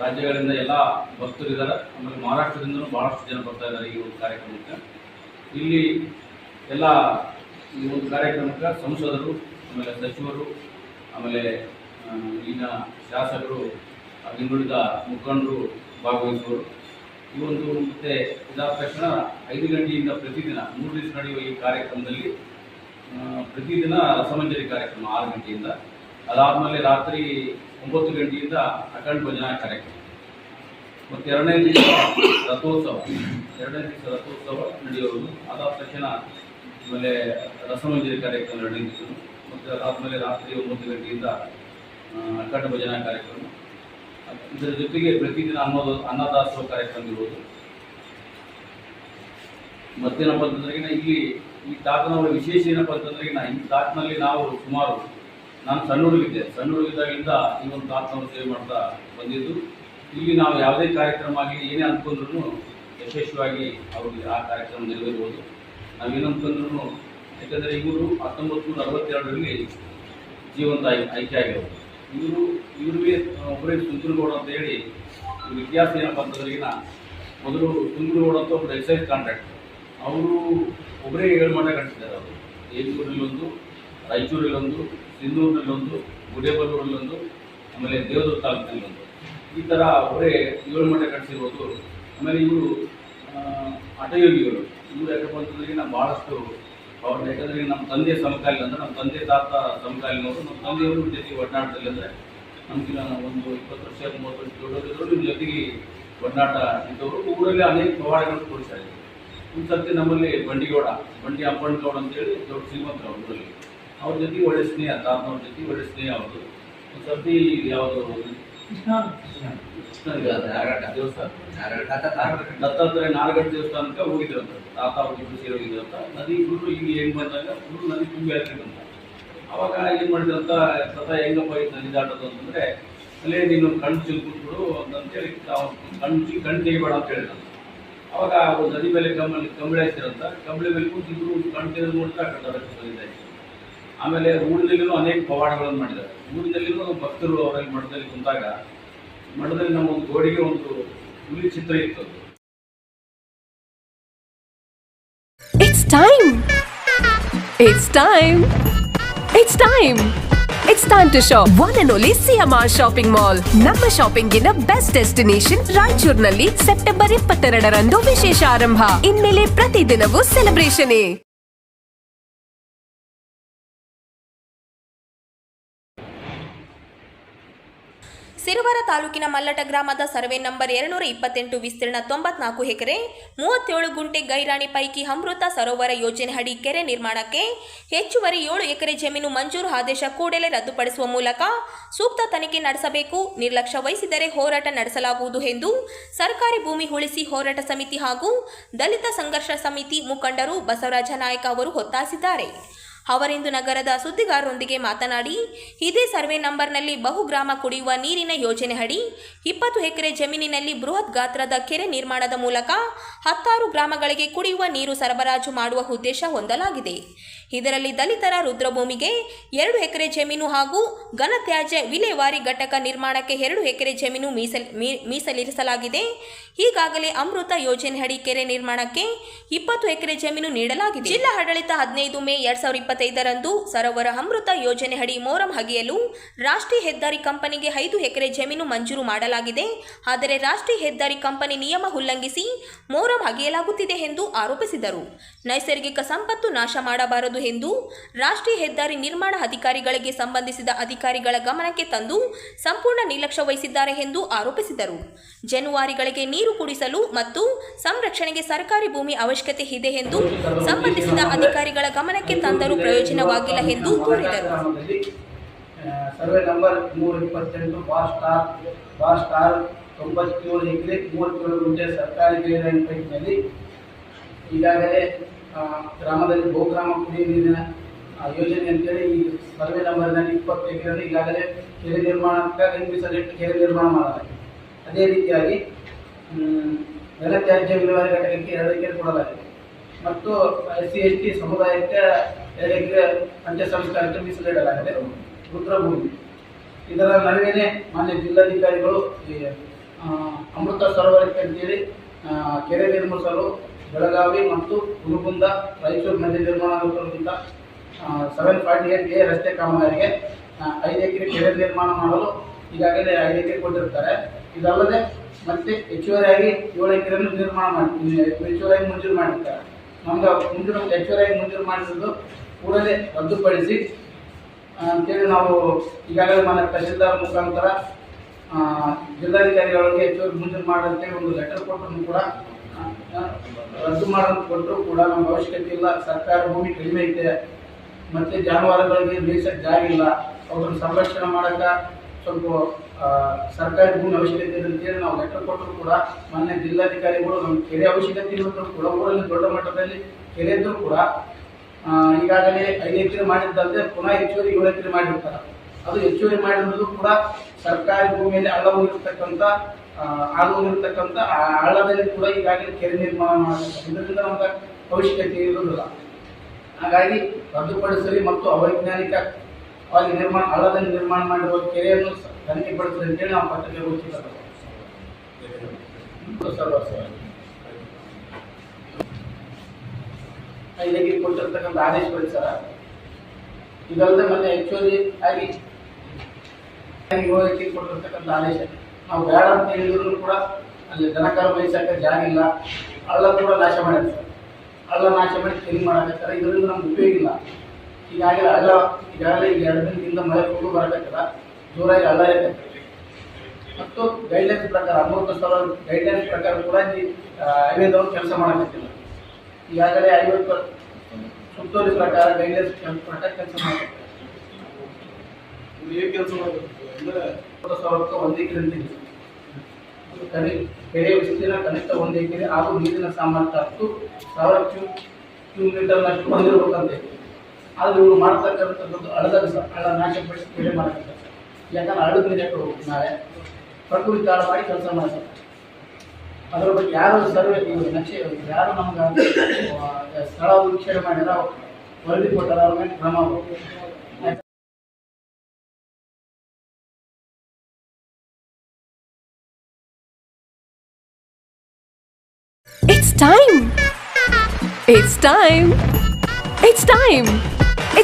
ರಾಜ್ಯಗಳಿಂದ ಎಲ್ಲ ಭಕ್ತರಿದ್ದಾರೆ ಆಮೇಲೆ ಮಹಾರಾಷ್ಟ್ರದಿಂದಲೂ ಭಾಳಷ್ಟು ಜನ ಬರ್ತಾ ಇದ್ದಾರೆ ಈ ಒಂದು ಕಾರ್ಯಕ್ರಮಕ್ಕೆ. ಇಲ್ಲಿ ಎಲ್ಲ ಈ ಒಂದು ಕಾರ್ಯಕ್ರಮಕ್ಕೆ ಸಂಸದರು, ಆಮೇಲೆ ಸಚಿವರು, ಆಮೇಲೆ ಇಲ್ಲಿನ ಶಾಸಕರು ಹಿಂದುಳಿದ ಮುಖಂಡರು ಭಾಗವಹಿಸುವರು. ಈ ಒಂದು ಮತ್ತೆ ಇದಾದ ತಕ್ಷಣ ಐದು ಗಂಟೆಯಿಂದ ಪ್ರತಿದಿನ, ಮೂರು ದಿವಸ ನಡೆಯುವ ಈ ಕಾರ್ಯಕ್ರಮದಲ್ಲಿ ಪ್ರತಿದಿನ ರಸಮಂಜರಿ ಕಾರ್ಯಕ್ರಮ ಆರು ಗಂಟೆಯಿಂದ. ಅದಾದಮೇಲೆ ರಾತ್ರಿ ಒಂಬತ್ತು ಗಂಟೆಯಿಂದ ಅಖಂಡ ಭಜನಾ ಕಾರ್ಯಕ್ರಮ. ಮತ್ತು ಎರಡನೇ ದಿವಸ ರಥೋತ್ಸವ. ಎರಡನೇ ದಿವಸ ರಥೋತ್ಸವ ನಡೆಯುವುದು ಅದಾದ ತಕ್ಷಣ ಆಮೇಲೆ ರಸಮಂಜರಿ ಕಾರ್ಯಕ್ರಮ ನಡೆಯಿತು ಮತ್ತು ಆದಮೇಲೆ ರಾತ್ರಿ ಒಂಬತ್ತು ಗಂಟೆಯಿಂದ ಅಕ್ಕಟ ಭಜನಾ ಕಾರ್ಯಕ್ರಮ. ಇದರ ಜೊತೆಗೆ ಪ್ರತಿದಿನ ಅನ್ನೋದು, ಅನ್ನದಾಸೋಹ ಕಾರ್ಯಕ್ರಮ ಇರ್ಬೋದು. ಮತ್ತೇನಪ್ಪ ಅಂತಂದ್ರೆ ಇಲ್ಲಿ, ಈ ತಾತನವರ ವಿಶೇಷ ಏನಪ್ಪ ಅಂತಂದ್ರೆ ಈ ತಾಟ್ನಲ್ಲಿ ನಾವು ಸುಮಾರು, ನಾನು ಸಣ್ಣ ಹುಡುಗಿದ್ದೆ ಸಣ್ಣ ಹುಡುಗಿದ್ದಾಗಿಂದ ಈ ಒಂದು ತಾತನವರು ಸೇವೆ ಮಾಡ್ತಾ ಬಂದಿದ್ದು. ಇಲ್ಲಿ ನಾವು ಯಾವುದೇ ಕಾರ್ಯಕ್ರಮ ಆಗಲಿ, ಏನೇ ಅಂದ್ಕೊಂಡ್ರು ಯಶಸ್ವಿಯಾಗಿ ಅವ್ರಿಗೆ ಆ ಕಾರ್ಯಕ್ರಮ ನೆರವೇರ್ಬೋದು. ನಾವೇನು ಅಂದ್ಕೊಂಡ್ರು ಯಾಕಂದರೆ ಇವರು ಹತ್ತೊಂಬತ್ತು ನೂರ ಅರವತ್ತೆರಡರಲ್ಲಿ ಜೀವಂತ ಆಯ್ ಆಯ್ಕೆ ಆಗಿರೋದು ಇವರು ಇವರಿಗೆ ಒಬ್ಬರೇ ಸುಂದರಗೌಡ ಅಂತ ಹೇಳಿ ಇತಿಹಾಸ ಏನಪ್ಪ ಅಂತಂದ್ರಿಗಿನ ಮೊದಲು ಸುಂದರಗೌಡ ಅಂತ ಒಬ್ಬರು ಎಕ್ಸೈಸ್ ಕಾಂಟ್ರಾಕ್ಟ್. ಅವರು ಒಬ್ಬರೇ ಏಳು ಮಠ ಕಟ್ಟಿದ್ದಾರೆ ಅವರು. ಏಜೂರಲ್ಲೊಂದು ರಾಯಚೂರಲ್ಲೊಂದು ಸಿಂಧೂರಿನಲ್ಲೊಂದು ಗುಡೇಬಲ್ಲೂರಲ್ಲೊಂದು ಆಮೇಲೆ ದೇವದುರ್ಗ ತಾಲೂಕಿನಲ್ಲೊಂದು. ಈ ಥರ ಒಬ್ಬರೇ ಏಳು ಮಠ ಕಟ್ಟಿಸಿರೋದು ಆಮೇಲೆ ಇವರು ಹಠಯೋಗಿಗಳು. ಇವರು ಯಾಕಪ್ಪ ಅಂತಂದ್ರೆ ನಾವು ಭಾಳಷ್ಟು ಅವ್ರನ್ನ ಯಾಕಂದ್ರೆ ನಮ್ಮ ತಂದೆ ಸಮಕಾಲೀನ ಅಂದ್ರೆ ನಮ್ಮ ತಂದೆ ತಾತ ಸಮಕಾಲೀನವರು ನಮ್ಮ ತಂದೆಯವರು ಜೊತೆಗೆ ಒಡನಾಟದಲ್ಲಿ ಅಂದರೆ ನಮಗಿನ ಒಂದು ಇಪ್ಪತ್ತು ವರ್ಷ, ಮೂವತ್ತು ವರ್ಷ ದೊಡ್ಡವರು ನಿಮ್ಮ ಜೊತೆಗೆ ಒಡನಾಟ ಇದ್ದವರು. ಊರಲ್ಲಿ ಅನೇಕ ಪವಾಡಗಳನ್ನು ಇದ್ದಾರೆ ಒಂದು ಸರ್ತಿ ನಮ್ಮಲ್ಲಿ ಬಂಡಿಗೌಡ, ಬಂಡಿ ಅಪ್ಪಣ್ಣಗೌಡ ಅಂತೇಳಿ ದೊಡ್ಡ ಶ್ರೀಮಂತರು ಅವ್ರ ಊರಲ್ಲಿ. ಅವ್ರ ಜೊತೆಗೆ ಒಳ್ಳೆ ಸ್ನೇಹ, ತಾತನವ್ರ ಜೊತೆ ಒಳ್ಳೆ ಸ್ನೇಹ ಅವ್ರದ್ದು. ಒಂದು ಸರ್ತಿ ಯಾವುದು ದೇವಸ್ಥಾನ ದತ್ತಾತ್ರೇಯ ನಾಡಗಟ್ಟ ದೇವಸ್ಥಾನಕ್ಕೆ ಹೋಗಿದ್ರಂತ ತಾತ ಹೋಗಿದ್ರು ಸೇರಿ ಅಂತ. ನದಿ ಗುರು ಇಲ್ಲಿ ಹೆಂಗ್ ಬಂದಾಗ ಗುರು ನದಿ ತುಂಬಿ ಹಾಕಿದ್ರಂತ ಅವಾಗ ಏನ್ ಮಾಡಿದ್ರಂತ ಸತ ಹೆಂಗಪ್ಪ ಇದು ನದಿ ದಾಟೋದು ಅಂತಂದ್ರೆ, ಅಲ್ಲೇ ನೀನು ಕಣ್ಣು ಚಿಲ್ ಅಂತಂತೇಳಿ ಕಣ್ಣು ಚಿ ಕಣ್ಣು ತೆಗಿಬೇಡ ಅಂತ ಹೇಳಿದಂತ ಅವಾಗ ನದಿ ಮೇಲೆ ಕಂಬಳಿ ಕಂಬಳಿ ಹಾಕ್ತಿರಂತ ಕಂಬಳಿ ಮೇಲೆ ಕೂತಿದ್ರು, ಕಣ್ಣು ತೆಗೆದು ನೋಡ್ತಾ ಕಟ್ಟಡ ಕಡೆ ಆಮೇಲೆ ಊರಿನಲ್ಲಿನೂ ಅನೇಕ ಪವಾಡಗಳನ್ನು ಮಾಡಿದ್ದಾರೆ. ಊರಿನಲ್ಲಿನೂ ಭಕ್ತರು ಅವರಲ್ಲಿ ಮಠದಲ್ಲಿ ಕುಂತಾಗ ಮಠದಲ್ಲಿ ನಮ್ಮ ಒಂದು ಗೋಡೆಗೆ ಒಂದು ಹುಲಿ ಚಿತ್ರ ಇತ್ತು. It's time! It's time! It's time! It's time to shop. One and only CMR Shopping Mall. ನಮ್ಮ ಶಾಪಿಂಗಿನ ಬೆಸ್ಟ್ ಡೆಸ್ಟಿನೇಷನ್ ರಾಯಚೂರಿನಲ್ಲಿ ಸೆಪ್ಟೆಂಬರ್ ಇಪ್ಪತ್ತೆರಡರಂದು ವಿಶೇಷ ಆರಂಭ ಇನ್ಮೇಲೆ ಪ್ರತಿದಿನವೂ ಸೆಲೆಬ್ರೇಷನ್ ಸಿರುವರ ತಾಲೂಕಿನ ಮಲ್ಲಟ ಗ್ರಾಮದ ಸರ್ವೆ ನಂಬರ್ ಎರಡುನೂರ ಇಪ್ಪತ್ತೆಂಟು, ವಿಸ್ತೀರ್ಣ ತೊಂಬತ್ನಾಲ್ಕು ಎಕರೆ, ಮೂವತ್ತೇಳು ಗುಂಟೆ ಗೈರಾಣಿ ಪೈಕಿ ಅಮೃತ ಸರೋವರ ಯೋಜನೆ ಅಡಿ ಕೆರೆ ನಿರ್ಮಾಣಕ್ಕೆ ಹೆಚ್ಚುವರಿ ಏಳು ಎಕರೆ ಜಮೀನು ಮಂಜೂರು ಆದೇಶ ಕೂಡಲೇ ರದ್ದುಪಡಿಸುವ ಮೂಲಕ ಸೂಕ್ತ ತನಿಖೆ ನಡೆಸಬೇಕು, ನಿರ್ಲಕ್ಷ್ಯ ವಹಿಸಿದರೆ ಹೋರಾಟ ನಡೆಸಲಾಗುವುದು ಎಂದು ಸರ್ಕಾರಿ ಭೂಮಿ ಉಳಿಸಿ ಹೋರಾಟ ಸಮಿತಿ ಹಾಗೂ ದಲಿತ ಸಂಘರ್ಷ ಸಮಿತಿ ಮುಖಂಡರು ಬಸವರಾಜ ನಾಯಕ ಅವರು ಒತ್ತಾಯಿಸಿದ್ದಾರೆ. ಅವರಿಂದು ನಗರದ ಸುದ್ದಿಗಾರರೊಂದಿಗೆ ಮಾತನಾಡಿ, ಇದೇ ಸರ್ವೆ ನಂಬರ್ನಲ್ಲಿ ಬಹುಗ್ರಾಮ ಕುಡಿಯುವ ನೀರಿನ ಯೋಜನೆ ಅಡಿ ಇಪ್ಪತ್ತು ಎಕರೆ ಜಮೀನಿನಲ್ಲಿ ಬೃಹತ್ ಗಾತ್ರದ ಕೆರೆ ನಿರ್ಮಾಣದ ಮೂಲಕ ಹತ್ತಾರು ಗ್ರಾಮಗಳಿಗೆ ಕುಡಿಯುವ ನೀರು ಸರಬರಾಜು ಮಾಡುವ ಉದ್ದೇಶ ಹೊಂದಲಾಗಿದೆ. ಇದರಲ್ಲಿ ದಲಿತರ ರುದ್ರಭೂಮಿಗೆ ಎರಡು ಎಕರೆ ಜಮೀನು ಹಾಗೂ ಘನತ್ಯಾಜ್ಯ ವಿಲೇವಾರಿ ಘಟಕ ನಿರ್ಮಾಣಕ್ಕೆ ಎರಡು ಎಕರೆ ಜಮೀನು ಮೀಸಲ್ ಮೀಸಲಿರಿಸಲಾಗಿದೆ. ಈಗಾಗಲೇ ಅಮೃತ ಯೋಜನೆ ಅಡಿ ಕೆರೆ ನಿರ್ಮಾಣಕ್ಕೆ ಇಪ್ಪತ್ತು ಎಕರೆ ಜಮೀನು ನೀಡಲಾಗಿದೆ. ಜಿಲ್ಲಾ ಆಡಳಿತ ಹದಿನೈದು ಮೇ ಎರಡ್ ಸಾವಿರದ ಇಪ್ಪತ್ತೈದರಂದು ಸರೋವರ ಅಮೃತ ಯೋಜನೆ ಅಡಿ ಮೋರಂ ಹಗೆಯಲು ರಾಷ್ಟ್ರೀಯ ಹೆದ್ದಾರಿ ಕಂಪನಿಗೆ ಐದು ಎಕರೆ ಜಮೀನು ಮಂಜೂರು ಮಾಡಲಾಗಿದೆ. ಆದರೆ ರಾಷ್ಟ್ರೀಯ ಹೆದ್ದಾರಿ ಕಂಪನಿ ನಿಯಮ ಉಲ್ಲಂಘಿಸಿ ಮೋರಂ ಹಗೆಯಲಾಗುತ್ತಿದೆ ಎಂದು ಆರೋಪಿಸಿದರು. ನೈಸರ್ಗಿಕ ಸಂಪತ್ತು ನಾಶ ಮಾಡಬಾರದು ಎಂದು ರಾಷ್ಟ್ರೀಯ ಹೆದ್ದಾರಿ ನಿರ್ಮಾಣ ಅಧಿಕಾರಿಗಳಿಗೆ ಸಂಬಂಧಿಸಿದ ಅಧಿಕಾರಿಗಳ ಗಮನಕ್ಕೆ ತಂದು ಸಂಪೂರ್ಣ ನಿರ್ಲಕ್ಷ್ಯ ವಹಿಸಿದ್ದಾರೆ ಎಂದು ಆರೋಪಿಸಿದರು. ಜನವರಿಗಳಿಗೆ ನೀರು ಕುಡಿಸಲು ಮತ್ತು ಸಂರಕ್ಷಣೆಗೆ ಸರ್ಕಾರಿ ಭೂಮಿ ಅವಶ್ಯಕತೆ ಇದೆ ಎಂದು ಸಂಬಂಧಿಸಿದ ಅಧಿಕಾರಿಗಳ ಗಮನಕ್ಕೆ ತಂದರೂ ಪ್ರಯೋಜನವಾಗಿಲ್ಲ ಎಂದು ದೂರಿದರು. ಸರ್ವೆ ನಂಬರ್ ನೂರ ಇಪ್ಪತ್ತೆಂಟು ಸ್ಟಾರ್, ಬಾರ್ ಸ್ಟಾರ್ ತೊಂಬತ್ತೇಳು ಎಕರೆ ಮೂವತ್ತೇಳು ಮುಂಚೆ ಸರ್ಕಾರಿ ಗೈಡ್ಲೈನ್ ಪೈಕಿನಲ್ಲಿ ಈಗಾಗಲೇ ಗ್ರಾಮದಲ್ಲಿ ಗೋಗ್ರಾಮ ಕುಡಿಯುವ ನೀರಿನ ಯೋಜನೆ ಅಂತೇಳಿ ಈ ಸರ್ವೆ ನಂಬರ್ನಲ್ಲಿ ಇಪ್ಪತ್ತು ಎಕರೆಯಲ್ಲಿ ಈಗಾಗಲೇ ಕೆರೆ ನಿರ್ಮಾಣಕ್ಕಾಗಿ ಮೀಸಲಿಟ್ಟು ಕೆರೆ ನಿರ್ಮಾಣ ಮಾಡಲಾಗಿದೆ. ಅದೇ ರೀತಿಯಾಗಿ ನೆಲ ತ್ಯಾಜ್ಯ ವಿಲೇವಾರಿ ಘಟಕಕ್ಕೆ ಎರಡು ಎಕರೆ ಕೊಡಲಾಗಿದೆ. ಮತ್ತು ಎಸ್ ಸಿ, ಎಸ್ ಟಿ ಸಮುದಾಯಕ್ಕೆ ಎರಡು ಎಕರೆ ಅಂತ್ಯ ಸಂಸ್ಕಾರಕ್ಕೆ ಮೀಸಲಿಡಲಾಗಿದೆ ರುದ್ರಭೂಮಿ. ಇದರ ನಡುವೆನೇ ಮಾನ್ಯ ಜಿಲ್ಲಾಧಿಕಾರಿಗಳು ಈ ಅಮೃತ ಸರೋವರಕ್ಕೆ ಅಂತೇಳಿ ಕೆರೆ ನಿರ್ಮಿಸಲು ಬೆಳಗಾವಿ ಮತ್ತು ಗುರುಗುಂದ, ರಾಯಚೂರು ನದಿ ನಿರ್ಮಾಣ ಆಗುತ್ತಿರುವಂಥ ಸೆವೆನ್ ಪಾಯಿಂಟ್ ಏಟ್ ಎ ರಸ್ತೆ ಕಾಮಗಾರಿಗೆ ಐದು ಎಕರೆ ಕೆರೆ ನಿರ್ಮಾಣ ಮಾಡಲು ಈಗಾಗಲೇ ಐದು ಎಕರೆ ಕೊಟ್ಟಿರ್ತಾರೆ. ಇದಲ್ಲದೆ ಮತ್ತೆ ಹೆಚ್ಚುವರಿಯಾಗಿ ಏಳು ಎಕರೆಯನ್ನು ನಿರ್ಮಾಣ ಮಾಡಿ ಹೆಚ್ಚುವರಿಯಾಗಿ ಮಂಜೂರು ಮಾಡಿರ್ತಾರೆ. ನಮ್ಗೆ ಮುಂದಿನ ಹೆಚ್ಚುವರಿಯಾಗಿ ಮುಂದಿನ ಮಾಡಿರೋದು ಕೂಡಲೇ ರದ್ದುಪಡಿಸಿ. ಅಂತೇಳಿ ನಾವು ಈಗಾಗಲೇ ಮನೆ ತಹಶೀಲ್ದಾರ್ ಮುಖಾಂತರ ಜಿಲ್ಲಾಧಿಕಾರಿಗಳಿಗೆ ಹೆಚ್ಚುವರಿ ಮುಂದಿನ ಮಾಡಂತೇಳಿ ಒಂದು ಲೆಟರ್ ಕೊಟ್ಟರು ಕೂಡ ರದ್ದು ಮಾಡೋದು ಕೊಟ್ಟರು ಕೂಡ ನಮ್ಗೆ ಅವಶ್ಯಕತೆ ಇಲ್ಲ. ಸರ್ಕಾರ ಭೂಮಿ ಕಡಿಮೆ ಐತೆ. ಮತ್ತು ಜಾನುವಾರುಗಳಿಗೆ ಮೇಯ್ಸಕ್ಕೆ ಜಾಗ ಇಲ್ಲ. ಅವ್ರನ್ನ ಸಂರಕ್ಷಣೆ ಮಾಡೋಕೆ ಸ್ವಲ್ಪ ಸರ್ಕಾರಿ ಭೂಮಿ ಅವಶ್ಯಕತೆ ಇದೆ ನಾವು ಲೆಕ್ಕ ಕೊಟ್ಟರು ಕೂಡ ಮೊನ್ನೆ ಜಿಲ್ಲಾಧಿಕಾರಿಗಳು ನಮ್ಮ ಕೆರೆ ಅವಶ್ಯಕತೆ ಇರೋದ್ರು ಕೂಡ ದೊಡ್ಡ ಮಟ್ಟದಲ್ಲಿ ಕೆರೆ ಇದ್ದರೂ ಕೂಡ ಈಗಾಗಲೇ ಐದು ಎಕರೆ ಮಾಡಿದ್ದಲ್ಲದೆ ಪುನಃ ಹೆಚ್ಚುವರಿ ಏಳು ಎಕರೆ ಮಾಡಿರ್ತಾರೆ. ಅದು ಹೆಚ್ಚುವರಿ ಮಾಡಿರೋದು ಕೂಡ ಸರ್ಕಾರಿ ಭೂಮಿಯಲ್ಲಿ ಹಳ್ಳವಾಗಿರ್ತಕ್ಕಂಥ ಹೋಗಿರ್ತಕ್ಕಂಥ ಆ, ಆ ಹಳ್ಳದಲ್ಲಿ ಕೂಡ ಈಗಾಗಲೇ ಕೆರೆ ನಿರ್ಮಾಣ ಮಾಡಬೇಕು ಇದರಿಂದ ನಮ್ಗೆ ಅವಶ್ಯಕತೆ ಇರುವುದಿಲ್ಲ. ಹಾಗಾಗಿ ರದ್ದುಪಡಿಸಲಿ ಮತ್ತು ಅವೈಜ್ಞಾನಿಕವಾಗಿ ನಿರ್ಮಾಣ ಹಳ್ಳದಲ್ಲಿ ನಿರ್ಮಾಣ ಮಾಡಿರುವ ಕೆರೆಯನ್ನು ಸ- ತನಿಖೆಪಡಿಸಲಿ ಅಂತೇಳಿ ನಾವು ಪತ್ರಿಕೆ ಗೊತ್ತಿಲ್ಲ. ಐದಕ್ಕೆ ಕೊಟ್ಟಿರ್ತಕ್ಕಂಥ ಆದೇಶ ಸರ್ ಇದಲ್ಲದೆ ಮತ್ತೆ ಹೆಚ್ಚುವರಿ ಆಗಿ ಹೋಗಕ್ಕೆ ಕೊಟ್ಟಿರ್ತಕ್ಕಂಥ ಆದೇಶ. ನಾವು ಬೇಡ ಅಂತ ಹೇಳಿದ್ರು ಕೂಡ ಅಲ್ಲಿ ದನಕರ ಬಯಸಕ ಜಾಗ ಇಲ್ಲ. ಅಲ್ಲ ಕೂಡ ನಾಶ ಮಾಡಿರ್ತಾರೆ ಹಳ್ಳ ನಾಶ ಮಾಡಿ ಕ್ಲೀನ್ ಮಾಡಕತ್ತಾರೆ. ಇದರಿಂದ ನಮ್ಗೆ ಉಪಯೋಗ ಇಲ್ಲ. ಈಗಾಗಲೇ ಹಳ್ಳ ಈಗಾಗಲೇ ಈಗ ಎರಡು ದಿನದಿಂದ ಮಳೆ ಕೊಟ್ಟು ಬರಕತ್ತದ. ಜೋರಾಗಿ ಇರ್ತೈತೆ ಮತ್ತು ಗೈಡ್ಲೈನ್ಸ್ ಪ್ರಕಾರ ಅಮೃತ ಸಾವಿರ ಗೈಡ್ಲೈನ್ಸ್ ಪ್ರಕಾರ ಕೂಡ ಇಲ್ಲಿ ಹೈವೇದವರು ಕೆಲಸ ಮಾಡಬೇಕಿಲ್ಲ ಈಗಾಗಲೇ ಐವತ್ತು ಸುತ್ತೋಲೆ ಪ್ರಕಾರ ಗೈಡ್ಲೈನ್ಸ್ ಪ್ರಕಾರ ಕೆಲಸ ಮಾಡಕತ್ತಿಲ್ಲ. ಏನು ಕೆಲಸ ಮಾಡಬೇಕು ಅಂದ್ರೆ ಒಂದು ಎಕರೆ ಅಂತಿದೆ ಕನಿ ವಿಸ್ತೀರ್ಣ ಕನಿಷ್ಠ ಒಂದು ಎಕರೆ ಹಾಗೂ ನೀರಿನ ಸಾಮರ್ಥ್ಯ ಹತ್ತು ಸಾವಿರ ಕ್ಯೂ ಕ್ಯೂ ಮೀಟರ್ನಷ್ಟು ಹೊಂದಿರಬೇಕಂತ ಆದ್ರೆ ಇವರು ಮಾಡ್ತಕ್ಕಂಥದ್ದು ಅಳದ ಅಳ ನಾಶಪಡಿಸಿ ಕೆರೆ ಮಾಡಕತ್ತಾರೆ ಯಾಕಂದ್ರೆ ಹಳ್ಳದ ನೀರು ಯಾಕೆ ಹೋಗ್ಬೇಕು ನಾಳೆ ಪ್ರಕೃತಿ ಕಾಳ ಮಾಡಿ ಕೆಲಸ ಮಾಡ್ತಾರೆ ಅದ್ರ ಬಗ್ಗೆ ಯಾರು ಸರ್ವೆ ಈಗ ನಕ್ಷೆ ಯಾರು ನಮ್ಗೆ ಆ, ಸ್ಥಳ ವೀಕ್ಷಣೆ ಮಾಡ್ಯಾರ ವರದಿ ಕೊಟ್ಟಾರ ಅವ್ರ ಮೇಲೆ ಕ್ರಮ ಆಗ್ಬೇಕು. ಆಯ್ತಾ? It's time. It's time. It's time.